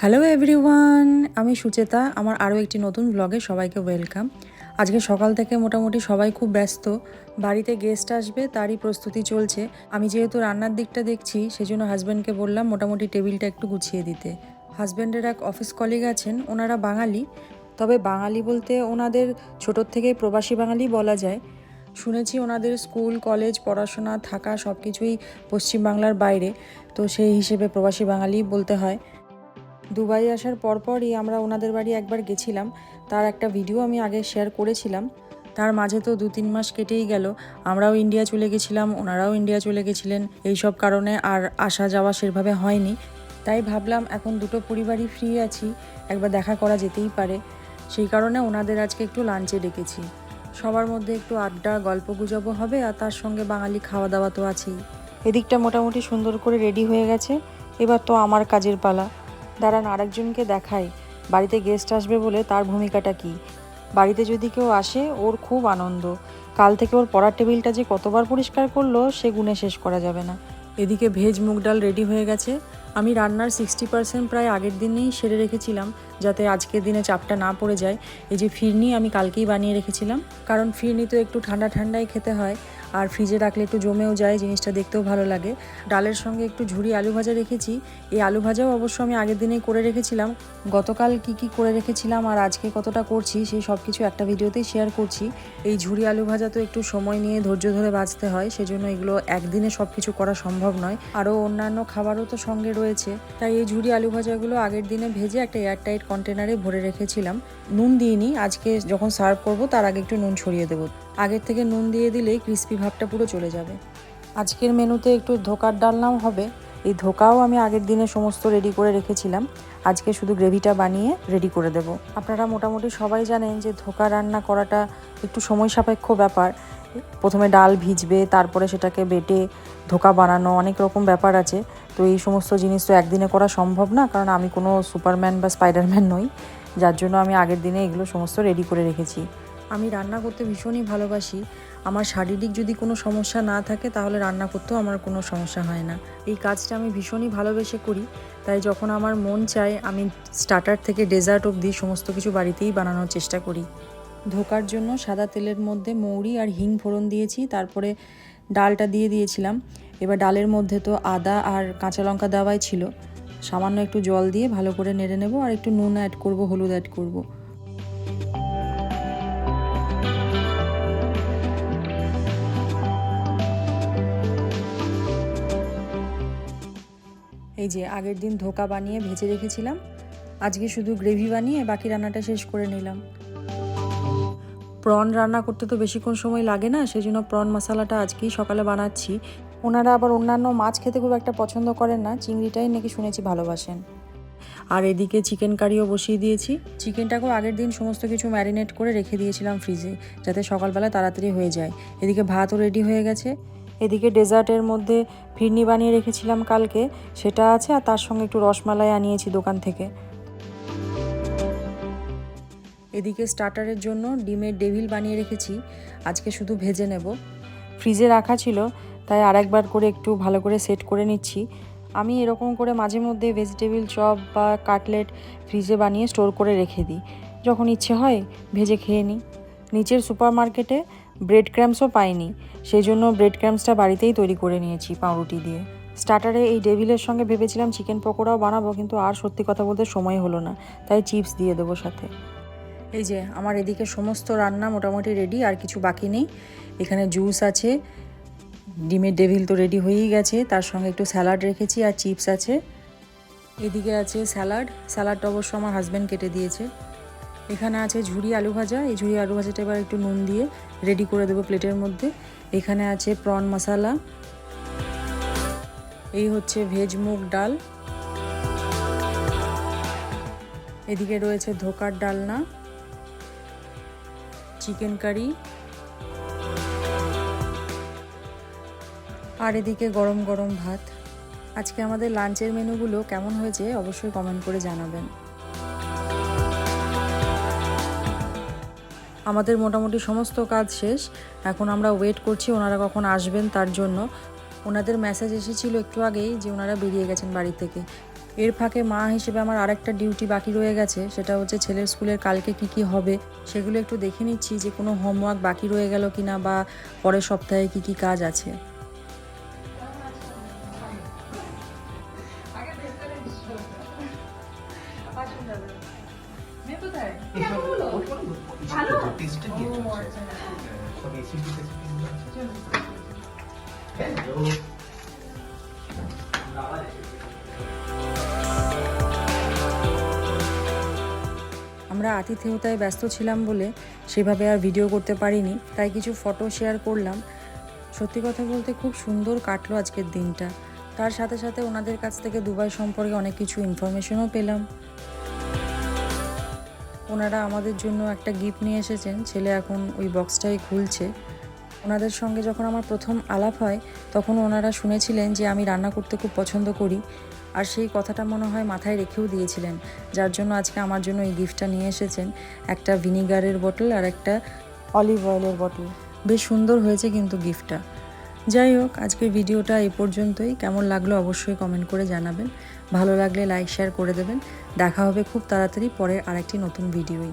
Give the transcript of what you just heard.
Hello everyone আমি সুচেতা, আমার আরও একটি নতুন ব্লগে সবাইকে ওয়েলকাম আজকে সকাল থেকে মোটামুটি সবাই খুব ব্যস্ত, বাড়িতে গেস্ট আসবে, তারই প্রস্তুতি চলছে। আমি যেহেতু রান্নার দিকটা দেখছি, সেজন্য হাজব্যান্ডকে বললাম মোটামুটি টেবিলটা একটু গুছিয়ে দিতে। হাজব্যান্ডের এক অফিস কলিগ আছেন, ওনারা বাঙালি। তবে বাঙালি বলতে ওনাদের ছোটোর থেকে প্রবাসী বাঙালি বলা যায়। শুনেছি ওনাদের স্কুল, কলেজ, পড়াশোনা, থাকা সব কিছুই পশ্চিমবাংলার বাইরে। তো সেই হিসেবে প্রবাসী বাঙালি বলতে হয়। দুবাই আসার পরপরই আমরা ওনাদের বাড়ি একবার গেছিলাম। তার একটা ভিডিও আমি আগে শেয়ার করেছিলাম। তার মাঝে তো দু তিন মাস কেটেই গেল। আমরাও ইন্ডিয়া চলে গেছিলাম, ওনারাও ইন্ডিয়া চলে গেছিলেন। এই সব কারণে আর আসা যাওয়া সেভাবে হয়নি। তাই ভাবলাম এখন দুটো পরিবারই ফ্রি আছি, একবার দেখা করা যেতেই পারে। সেই কারণে ওনাদের আজকে একটু লাঞ্চে ডেকেছি। সবার মধ্যে একটু আড্ডা গল্প গুজবও হবে আর তার সঙ্গে বাঙালি খাওয়া দাওয়া তো আছেই। এদিকটা মোটামুটি সুন্দর করে রেডি হয়ে গেছে। এবার তো আমার কাজের পালা। দাঁড়ান আরেকজনকে দেখাই। বাড়িতে গেস্ট আসবে বলে তার ভূমিকাটা কি? বাড়িতে যদি কেউ আসে ওর খুব আনন্দ। কাল থেকে ওর পড়ার টেবিলটা যে কতবার পরিষ্কার করল সে গুণে শেষ করা যাবে না। এদিকে ভেজ মুগ ডাল রেডি হয়ে গেছে। আমি রান্নার সিক্সটি পার্সেন্ট প্রায় আগের দিনেই সেরে রেখেছিলাম, যাতে আজকের দিনে চাপটা না পড়ে যায়। এই যে ফিরনি আমি কালকেই বানিয়ে রেখেছিলাম, কারণ ফিরনি তো একটু ঠান্ডা ঠান্ডায় খেতে হয়, আর ফ্রিজে রাখলে একটু জমেও যায়, জিনিসটা দেখতেও ভালো লাগে। ডালের সঙ্গে একটু ঝুড়ি আলু ভাজা রেখেছি, এই আলু ভাজাও অবশ্য আমি আগের দিনেই করে রেখেছিলাম। গতকাল কি কি করে রেখেছিলাম আর আজকে কতটা করছি, সেই সব কিছু একটা ভিডিওতেই শেয়ার করছি। এই ঝুড়ি আলু ভাজা তো একটু সময় নিয়ে ধৈর্য ধরে বাঁচতে হয়, সেজন্য এগুলো একদিনে সব কিছু করা সম্ভব নয়। আরও অন্যান্য খাবারও তো সঙ্গে রয়েছে তাই এই ঝুড়ি আলু ভাজাগুলো আগের দিনে ভেজে একটা এয়ারটাইট কন্টেনারে ভরে রেখেছিলাম। নুন দিইনি, আজকে যখন সার্ভ করব তার আগে একটু নুন ছড়িয়ে দেবো। আগের থেকে নুন দিয়ে দিলেই ক্রিস্পি ভাবটা পুরো চলে যাবে। আজকের মেনুতে একটু ধোকার ডালনাও হবে। এই ধোকাও আমি আগের দিনে সমস্ত রেডি করে রেখেছিলাম। আজকে শুধু গ্রেভিটা বানিয়ে রেডি করে দেব। আপনারা মোটামুটি সবাই জানেন যে ধোকা রান্না করাটা একটু সময় সাপেক্ষ ব্যাপার। প্রথমে ডাল ভিজবে, তারপরে সেটাকে বেটে ধোকা বানানো, অনেক রকম ব্যাপার আছে। তো এই সমস্ত জিনিস তো একদিনে করা সম্ভব না, কারণ আমি কোনো সুপারম্যান বা স্পাইডারম্যান নই। যার জন্য আমি আগের দিনে এগুলো সমস্ত রেডি করে রেখেছি। আমি রান্না করতে ভীষণই ভালোবাসি। আমার শারীরিক যদি কোনো সমস্যা না থাকে, তাহলে রান্না করতেও আমার কোনো সমস্যা হয় না। এই কাজটা আমি ভীষণই ভালোবেসে করি। তাই যখন আমার মন চায়, আমি স্টার্টার থেকে ডেজার্ট অবধি সমস্ত কিছু বাড়িতেই বানানোর চেষ্টা করি। ধোকার জন্য সাদা তেলের মধ্যে মৌরি আর হিং ফোড়ন দিয়েছি। তারপরে ডালটা দিয়ে দিয়েছিলাম। এবার ডালের মধ্যে তো আদা আর কাঁচা লঙ্কা দেওয়াই ছিল। সামান্য একটু জল দিয়ে ভালো করে নেড়ে নেব আর একটু নুন অ্যাড করব, হলুদ অ্যাড করব। এই যে আগের দিন ধোকা বানিয়ে ভেজে রেখেছিলাম। আজকে শুধু গ্রেভি বানিয়ে বাকি রান্নাটা শেষ করে নিলাম। প্রন রান্না করতে তো বেশিক্ষণ সময় লাগে না সেই জন্য প্রন মশলাটা আজকেই সকালে বানাচ্ছি। ওনারা আবার অন্যান্য মাছ খেতে খুব একটা পছন্দ করেন না, চিংড়িটাই নাকি শুনেছি ভালোবাসেন। আর এদিকে চিকেন কারিও বসিয়ে দিয়েছি। চিকেনটাকেও আগের দিন সমস্ত কিছু ম্যারিনেট করে রেখে দিয়েছিলাম ফ্রিজে, যাতে সকালবেলা তাড়াতাড়ি হয়ে যায়। এদিকে ভাতও রেডি হয়ে গেছে। এদিকে ডেজার্টের মধ্যে ফিরনি বানিয়ে রেখেছিলাম কালকে, সেটা আছে আর তার সঙ্গে একটু রসমালাই আনিয়েছি দোকান থেকে। এদিকে স্টার্টারের জন্য ডিমের ডেভিল বানিয়ে রেখেছি। আজকে শুধু ভেজে নেব। ফ্রিজে রাখা ছিল, তাই আর একবার করে একটু ভালো করে সেট করে নিচ্ছি। আমি এরকম করে মাঝে মধ্যে ভেজিটেবিল চপ বা কাটলেট ফ্রিজে বানিয়ে স্টোর করে রেখে দিই। যখন ইচ্ছে হয়, ভেজে খেয়ে নিই। নিচের সুপার মার্কেটে ব্রেড ক্র্যাম্পসও পাইনি সেই জন্য ব্রেড ক্র্যাম্পসটা বাড়িতেই তৈরি করে নিয়েছি পাউরুটি দিয়ে। স্টার্টারে এই ডেভিলের সঙ্গে ভেবেছিলাম চিকেন পকোড়াও বানাবো, কিন্তু আর সত্যি কথা বলতে সময় হলো না, তাই চিপস দিয়ে দেবো সাথে। এই যে, আমার এদিকে সমস্ত রান্না মোটামুটি রেডি আর কিছু বাকি নেই। এখানে জুস আছে, ডিমের ডেভিল তো রেডি হয়েই গেছে, তার সঙ্গে একটু স্যালাড রেখেছি আর চিপস আছে। এদিকে আছে স্যালাড স্যালাডটা অবশ্য আমার হাজব্যান্ড কেটে দিয়েছে। এখানে আছে ঝুড়ি আলু ভাজা, এই ঝুড়ি আলু ভাজাটা এবার একটু নুন দিয়ে রেডি করে দেবো প্লেটের মধ্যে। এখানে আছে প্রন মশলা এই হচ্ছে ভেজ মুগ ডাল। এদিকে রয়েছে ধোকার ডালনা। Chicken curry. আর এদিকে গরম গরম ভাত। আজকে আমাদের লাঞ্চের মেনুগুলো কেমন হয়েছে অবশ্যই কমেন্ট করে জানাবেন। আমাদের মোটামুটি সমস্ত কাজ শেষ। এখন আমরা ওয়েট করছি ওনারা কখন আসবেন তার জন্য। ওনাদের মেসেজ এসেছিল একটু আগেই যে ওনারা বেরিয়ে গেছেন বাড়ি থেকে। এর ফাঁকে মা হিসেবে আমার আরেকটা ডিউটি বাকি রয়ে গেছে, সেটা হচ্ছে ছেলের স্কুলের কালকে কি কি হবে, সেগুলো একটু দেখে নিচ্ছি যে কোনো হোমওয়ার্ক বাকি রয়ে গেল কিনা বা পরের সপ্তাহে কি কি কাজ আছে। আগে আমরা আতিথেয়তায় ব্যস্ত ছিলাম বলে সেভাবে আর ভিডিও করতে পারিনি, তাই কিছু ফটো শেয়ার করলাম। সত্যি কথা বলতে খুব সুন্দর কাটলো আজকের দিনটা। তার সাথে সাথে ওনাদের কাছ থেকে দুবাই সম্পর্কে অনেক কিছু ইনফরমেশনও পেলাম। ওনারা আমাদের জন্য একটা গিফট নিয়ে এসেছেন, ছেলে এখন ওই বক্সটাই খুলছে। ওনাদের সঙ্গে যখন আমার প্রথম আলাপ হয়, তখন ওনারা শুনেছিলেন যে আমি রান্না করতে খুব পছন্দ করি। আর সেই কথাটা মনে হয় মাথায় রেখেও দিয়েছিলেন, যার জন্য আজকে আমার জন্য এই গিফটটা নিয়ে এসেছেন। একটা ভিনিগারের বোতল আর একটা অলিভ অয়েলের বোতল। বেশ সুন্দর হয়েছে কিন্তু গিফটটা। যাই হোক, আজকের ভিডিওটা এই পর্যন্তই। কেমন লাগল অবশ্যই কমেন্ট করে জানাবেন। ভালো লাগলে লাইক, শেয়ার করে দেবেন। দেখা হবে খুব তাড়াতাড়ি পরের আরেকটি নতুন ভিডিওই